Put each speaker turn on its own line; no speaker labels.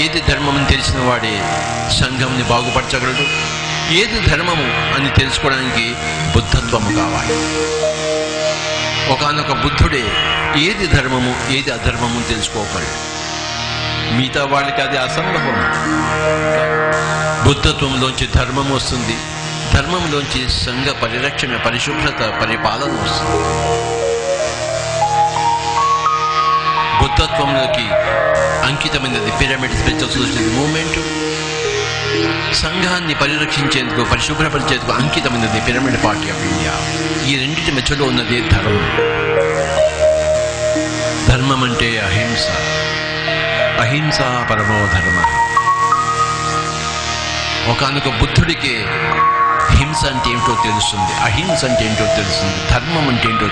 ఏది ధర్మం తెలిసిన వాడే సంఘంని బాగుపరచగలడు? ఏది ధర్మము అని తెలుసుకోవడానికి బుద్ధత్వము కావాలి. ఒకనొక బుద్ధుడే ఏది ధర్మము ఏది అధర్మము తెలుసుకోగలడు? మిగతా వాళ్ళకి అది అసంభవం. బుద్ధత్వంలోంచి ధర్మం వస్తుంది. ధర్మంలోంచి సంఘ పరిరక్షణ పరిశుభ్రత పరిపాలన వస్తుంది. బుద్ధత్వంలోకి అంకితమైనది. పిరమిడ్ స్పిరిచువల్ సొసైటీ మూమెంట్ సంఘాన్ని పరిరక్షించేందుకు పరిశుభ్రపరిచేందుకు అంకితమైనది పిరమిడ్ పార్టీ ఆఫ్ ఇండియా ఈ రెండింటి మధ్యలో ఉన్నది ధర్మం. ధర్మం అంటే అహింస. అహింస పరమో ధర్మ. ఒకనొక బుద్ధుడికి హింస అంటే ఏంటో తెలుస్తుంది. అహింస అంటే ఏంటో తెలుస్తుంది. ధర్మం అంటే ఏంటో